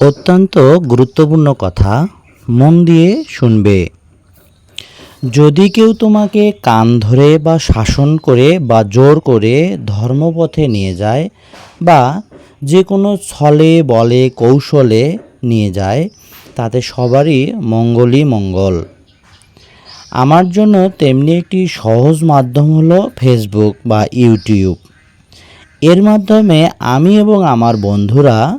অত্যন্ত গুরুত্বপূর্ণ কথা মন দিয়ে শুনবে। যদি কেউ তোমাকে কান ধরে বা শাসন করে বা জোর করে ধর্মপথে নিয়ে যায় বা যে কোনো ছলে, বলে, কৌশলে নিয়ে যায়, তাতে সবারই মঙ্গলই মঙ্গল। আমার জন্য তেমনি একটি সহজ মাধ্যম হলো ফেসবুক বা ইউটিউব এর মাধ্যমে আমি এবং আমার বন্ধুরা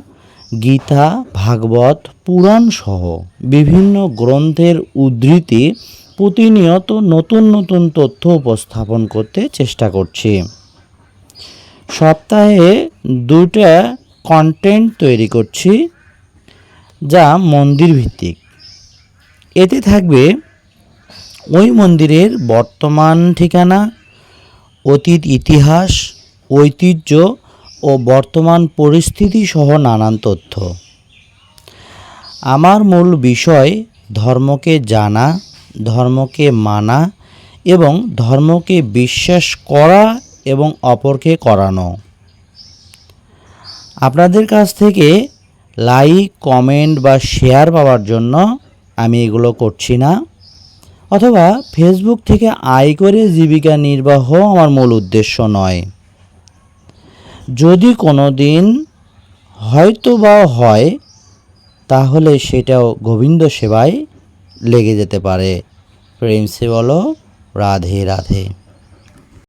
গীতা, ভাগবত, পুরাণ সহ বিভিন্ন গ্রন্থের উদ্ধৃতি প্রতিনিয়ত নতুন নতুন তথ্য উপস্থাপন করতে চেষ্টা করছি। সপ্তাহে দুটা কন্টেন্ট তৈরি করছি, যা মন্দির ভিত্তিক এতে থাকবে ওই মন্দিরের বর্তমান ঠিকানা, অতীত ইতিহাস, ঐতিহ্য ও বর্তমান পরিস্থিতি সহ নানান তথ্য। আমার মূল বিষয়, ধর্মকে জানা, ধর্মকে মানা এবং ধর্মকে বিশ্বাস করা এবং অপরকে করানো। আপনাদের কাছ থেকে লাইক, কমেন্ট বা শেয়ার পাওয়ার জন্য আমি এগুলো করছি না। অথবা ফেসবুক থেকে আয় করে জীবিকা নির্বাহ আমার মূল উদ্দেশ্য নয়। যদি কোনো দিন হয়তো বা হয়, তাহলে সেটাও গোবিন্দ সেবায় লেগে যেতে পারে। প্রেম সে বলো, রাধে রাধে।